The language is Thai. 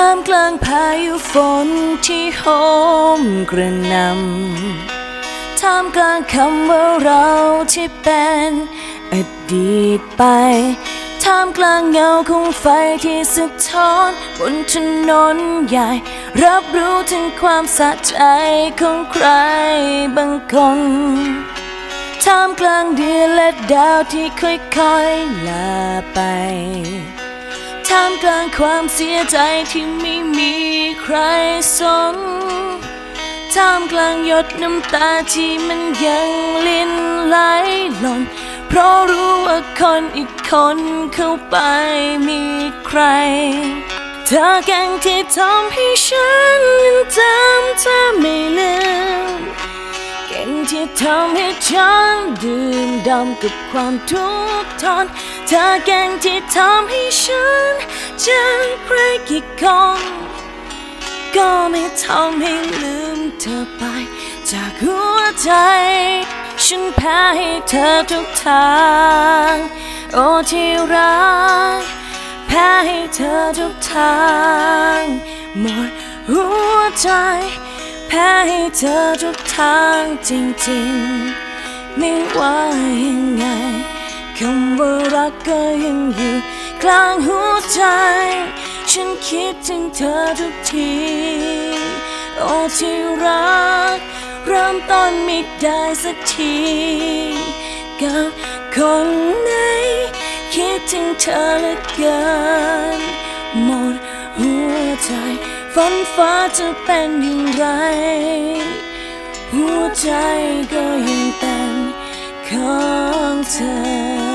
ท่ามกลางพายุฝนที่โหมกระหนำท่ามกลางคำว่าเราที่เป็นอดีตไป ท่ามกลางเงาของไฟที่สะท้อนบนถนนใหญ่ รับรู้ถึงความสะใจของใครบางคนท่ามกลางเดือนและดาวที่ค่อยๆลาไป ท่ามกลางความเสียใจที่ไม่มีใครสนท่ามกลางหยดน้ำตาที่มันยังลินไหลหล่น เพราะรู้ว่าคนอีกคนเข้าไปมีใคร เธอแกงที่ทำให้ฉันยังจำเธอไม่ลืมเก่งที่ทำให้ฉันดื่มด่ำกับความทุกข์ทน เธอเก่งที่ทำให้ฉันเจำใครกี่คนก็ไม่ทำให้ลืมเธอไป จากหัวใจ ฉันแพ้ให้เธอทุกทาง โอ้ที่รักแพ้ให้เธอทุกทางหมดหัวใจแพ้ให้เธอทุกทางจริงๆ ไม่ว่ายังไง คำว่ารักก็ยังอยู่กลางหัวใจ ฉันคิดถึงเธอทุกที โอ้ที่รัก เริ่มต้นไม่ได้สักที กับคนไหน คิดถึงเธอเหลือเกิน หมดหัวใจฝันฟ้าจะเป็นอย่างไร หัวใจก็ยังเป็นของเธอ